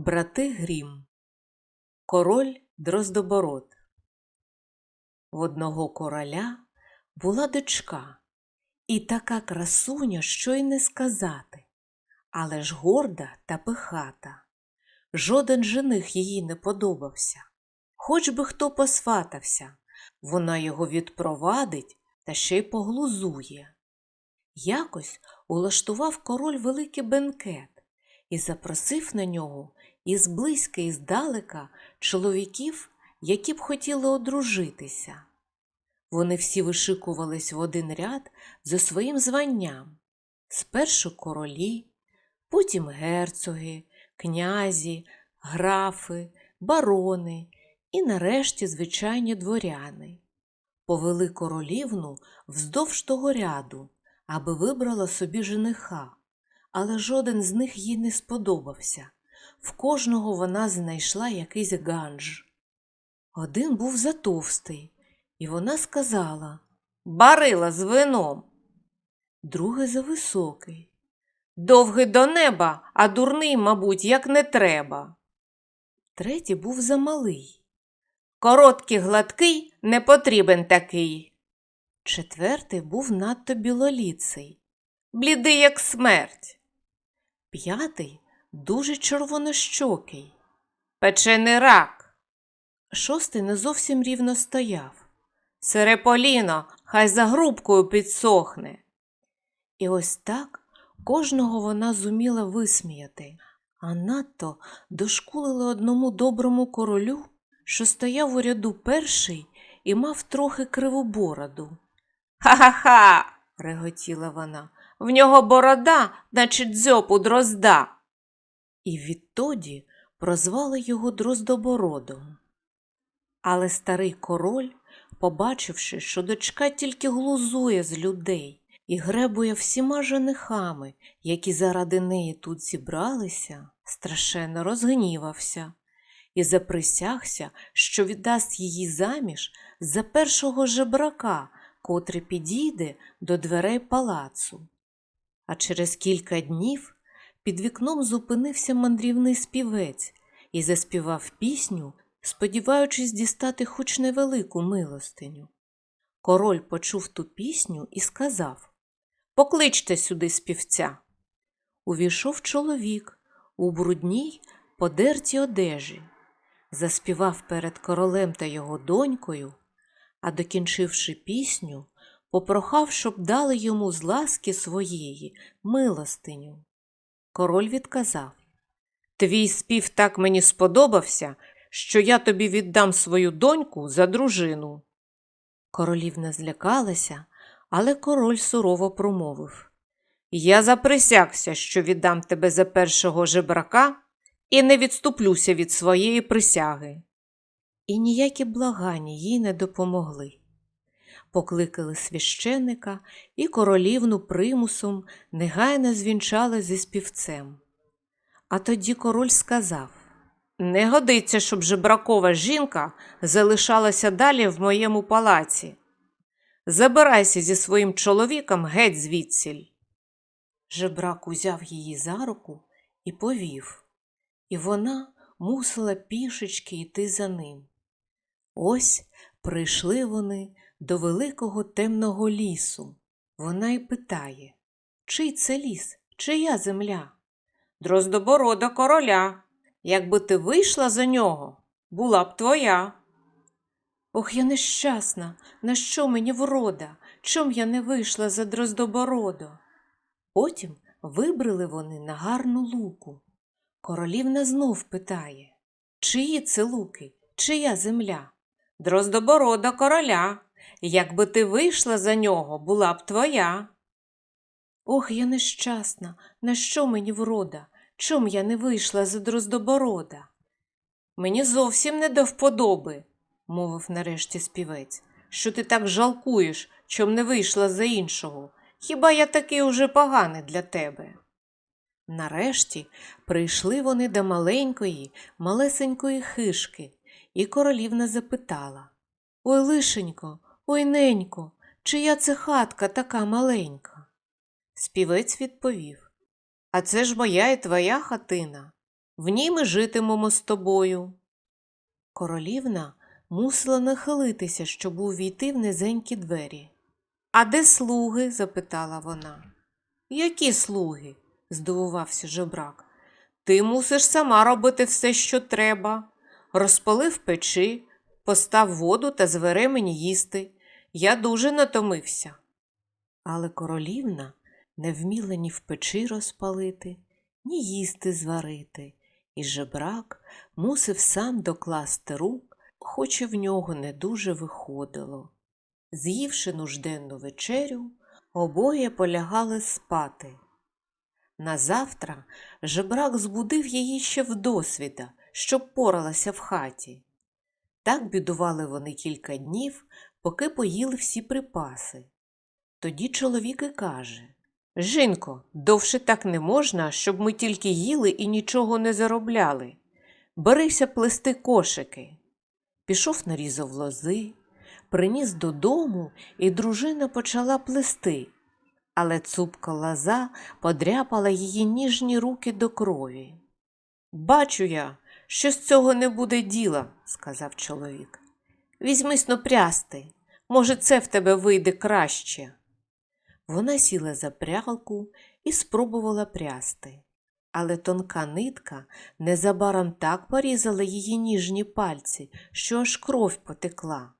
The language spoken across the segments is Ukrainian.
Брати Грім Король Дроздобород В одного короля була дочка, і така красуня, що й не сказати, але ж горда та пихата. Жоден жених їй не подобався. Хоч би хто посватався, вона його відпровадить та ще й поглузує. Якось улаштував король великий бенкет і запросив на нього із близька і здалека чоловіків, які б хотіли одружитися. Вони всі вишикувались в один ряд за своїм званням. Спершу королі, потім герцоги, князі, графи, барони і нарешті звичайні дворяни. Повели королівну вздовж того ряду, аби вибрала собі жениха, але жоден з них їй не сподобався. В кожного вона знайшла якийсь ганж. Один був затовстий, і вона сказала Барила з вином. Другий зависокий. Довгий до неба, а дурний, мабуть, як не треба. Третій був замалий. Короткий гладкий не потрібен такий. Четвертий був надто білоліций, блідий, як смерть. П'ятий дуже червонощокий, печений рак. Шостий не зовсім рівно стояв. Сереполіно, хай за грубкою підсохне. І ось так кожного вона зуміла висміяти, а надто дошкулила одному доброму королю, що стояв у ряду перший і мав трохи криву бороду. Ха-ха-ха. реготіла вона. В нього борода, значить, дзьоб у дрозда. І відтоді прозвали його Дроздобородом. Але старий король, побачивши, що дочка тільки глузує з людей і гребує всіма женихами, які заради неї тут зібралися, страшенно розгнівався і заприсягся, що віддасть її заміж за першого жебрака, котрий підійде до дверей палацу. А через кілька днів під вікном зупинився мандрівний співець і заспівав пісню, сподіваючись дістати хоч невелику милостиню. Король почув ту пісню і сказав Покличте сюди співця. Увійшов чоловік у брудній подертій одежі, заспівав перед королем та його донькою, а докінчивши пісню, попрохав, щоб дали йому з ласки своєї милостиню. Король відказав Твій спів так мені сподобався, що я тобі віддам свою доньку за дружину. Королівна злякалася, але король сурово промовив Я заприсягся, що віддам тебе за першого жебрака і не відступлюся від своєї присяги. І ніякі благання їй не допомогли. Покликали священика і королівну примусом негайно звінчали зі співцем. А тоді король сказав Не годиться, щоб жебракова жінка залишалася далі в моєму палаці. Забирайся зі своїм чоловіком геть звідсіль. Жебрак узяв її за руку і повів, і вона мусила пішечки йти за ним. Ось прийшли вони до великого темного лісу. Вона й питає Чий це ліс, чия земля? Дроздоборода короля. Якби ти вийшла за нього, була б твоя. Ох, я нещасна, на що мені врода? Чом я не вийшла за Дроздобородо? Потім вибрали вони на гарну луку. Королівна знов питає Чиї це луки, чия земля? Дроздоборода короля. Якби ти вийшла за нього, була б твоя. Ох, я нещасна, на що мені врода? Чом я не вийшла за Дроздоборода? Мені зовсім не до вподоби, мовив нарешті співець, що ти так жалкуєш, чом не вийшла за іншого. Хіба я такий уже поганий для тебе? Нарешті прийшли вони до маленької, малесенької хишки, і королівна запитала Ой, лишенько, ой, ненько, чия це хатка така маленька? Співець відповів А це ж моя і твоя хатина. В ній ми житимемо з тобою. Королівна мусила нахилитися, щоб увійти в низенькі двері. А де слуги? запитала вона. Які слуги? здивувався жебрак. Ти мусиш сама робити все, що треба. Розпалив печі, постав воду та звери мені їсти. Я дуже натомився. Але королівна не вміла ні в печі розпалити, ні їсти зварити, і жебрак мусив сам докласти рук, хоч і в нього не дуже виходило. З'ївши нужденну вечерю, обоє полягали спати. Назавтра жебрак збудив її ще вдосвіта, щоб поралася в хаті. Так бідували вони кілька днів, поки поїли всі припаси. Тоді чоловік і каже Жінко, довше так не можна, щоб ми тільки їли і нічого не заробляли. Берися плести кошики. Пішов нарізав лози, приніс додому, і дружина почала плести, але цупка лоза подряпала її ніжні руки до крові. Бачу я, що з цього не буде діла, сказав чоловік. Візьмись но прясти, може, це в тебе вийде краще. Вона сіла за прялку і спробувала прясти, але тонка нитка незабаром так порізала її ніжні пальці, що аж кров потекла.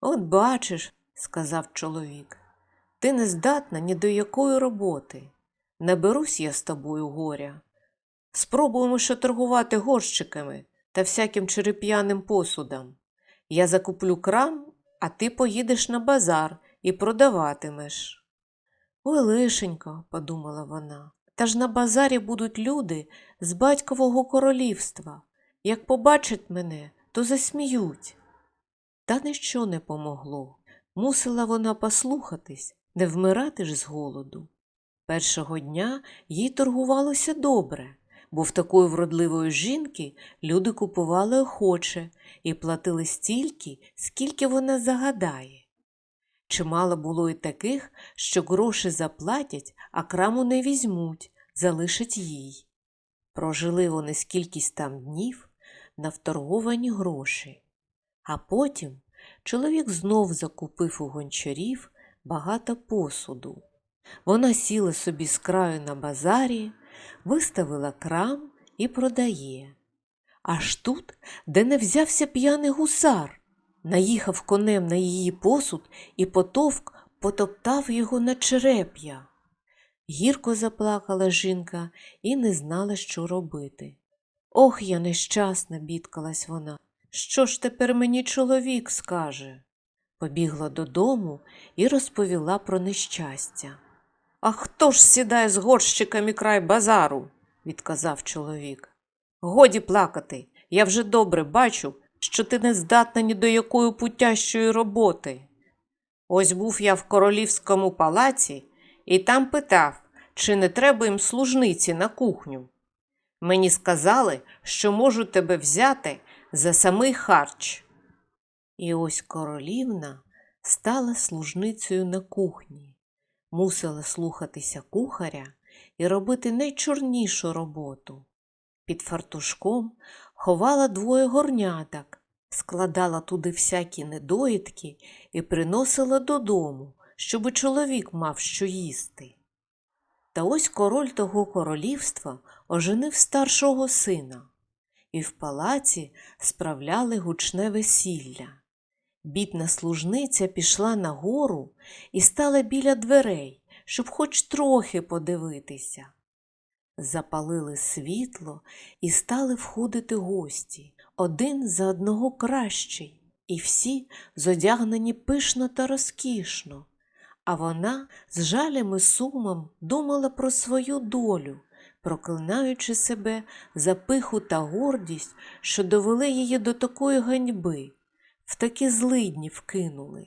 От бачиш, сказав чоловік, ти не здатна ні до якої роботи. Не берусь я з тобою горя. Спробуємо ще торгувати горщиками та всяким череп'яним посудом. Я закуплю крам, а ти поїдеш на базар і продаватимеш. Ой, лишенько, подумала вона, та ж на базарі будуть люди з батькового королівства. Як побачать мене, то засміють. Та ніщо не помогло. Мусила вона послухатись, не вмирати ж з голоду. Першого дня їй торгувалося добре, бо в такої вродливої жінки люди купували охоче і платили стільки, скільки вона загадає. Чимало було й таких, що гроші заплатять, а краму не візьмуть, залишать їй. Прожили вони скількись там днів на вторговані гроші. А потім чоловік знов закупив у гончарів багато посуду. Вона сіла собі з краю на базарі, виставила крам і продає. Аж тут, де не взявся п'яний гусар, наїхав конем на її посуд і потовк потоптав його на череп'я. Гірко заплакала жінка і не знала, що робити. Ох, я нещасна, бідкалась вона. Що ж тепер мені чоловік скаже? Побігла додому і розповіла про нещастя. А хто ж сідає з горщиками край базару? відказав чоловік. Годі плакати, я вже добре бачу, що ти не здатна ні до якої путящої роботи. Ось був я в королівському палаці і там питав, чи не треба їм служниці на кухню. Мені сказали, що можу тебе взяти за самий харч. І ось королівна стала служницею на кухні, мусила слухатися кухаря і робити найчорнішу роботу. Під фартушком ховала двоє горняток, складала туди всякі недоїдки і приносила додому, щоби чоловік мав що їсти. Та ось король того королівства оженив старшого сина, і в палаці справляли гучне весілля. Бідна служниця пішла на гору і стала біля дверей, щоб хоч трохи подивитися. Запалили світло і стали входити гості, один за одного кращий, і всі зодягнені пишно та розкішно. А вона з жалем і сумом думала про свою долю, проклинаючи себе за пиху та гордість, що довели її до такої ганьби, в такі злидні вкинули.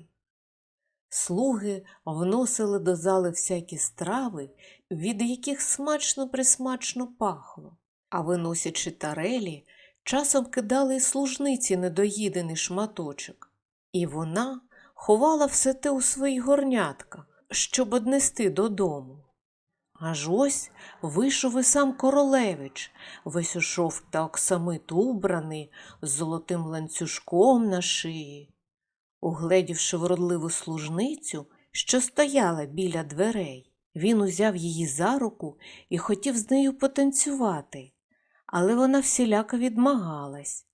Слуги вносили до зали всякі страви, від яких смачно присмачно пахло, а виносячи тарелі, часом кидали й служниці недоїдений шматочок, і вона ховала все те у своїх горнятках, щоб однести додому. Аж ось вийшов і сам королевич, весь у шовк та оксамит убраний, з золотим ланцюжком на шиї. Угледівши вродливу служницю, що стояла біля дверей, він узяв її за руку і хотів з нею потанцювати, але вона всіляко відмагалась.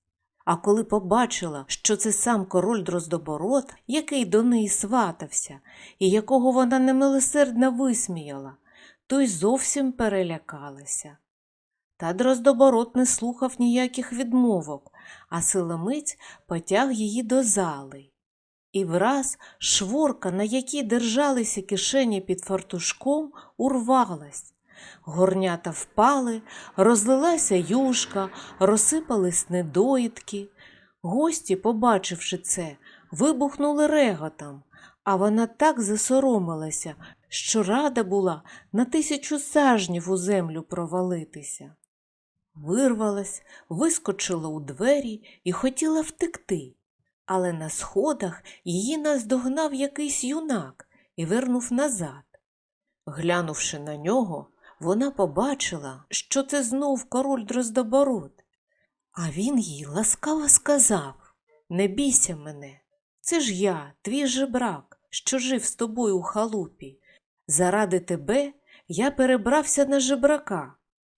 А коли побачила, що це сам король Дроздобород, який до неї сватався, і якого вона немилосердно висміяла, то й зовсім перелякалася. Та Дроздобород не слухав ніяких відмовок, а силомиць потяг її до зали. І враз шворка, на якій держалися кишені під фартушком, урвалась. Горнята впали, розлилася юшка, розсипались недоїдки. Гості, побачивши це, вибухнули реготом, а вона так засоромилася, що рада була на тисячу сажнів у землю провалитися. Вирвалась, вискочила у двері і хотіла втекти, але на сходах її наздогнав якийсь юнак і вернув назад. Глянувши на нього, вона побачила, що це знов король Дроздобород. А він їй ласкаво сказав Не бійся мене, це ж я, твій жебрак, що жив з тобою у халупі. Заради тебе я перебрався на жебрака,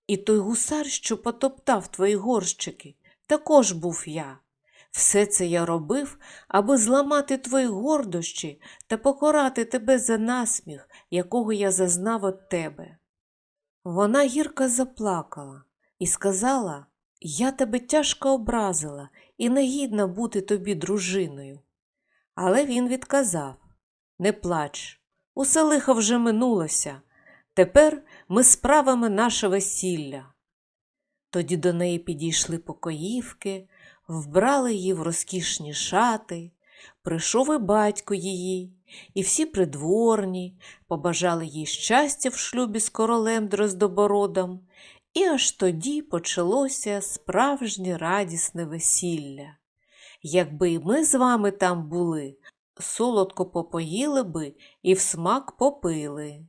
і той гусар, що потоптав твої горщики, також був я. Все це я робив, аби зламати твої гордощі та покарати тебе за насміх, якого я зазнав від тебе. Вона гірко заплакала і сказала Я тебе тяжко образила і не гідна бути тобі дружиною. Але він відказав Не плач, усе лихо вже минулося. Тепер ми справимо наше весілля. Тоді до неї підійшли покоївки, вбрали її в розкішні шати, прийшов і батько її, і всі придворні, побажали їй щастя в шлюбі з королем Дроздобородом, і аж тоді почалося справжнє радісне весілля. Якби і ми з вами там були, солодко попоїли би і в смак попили.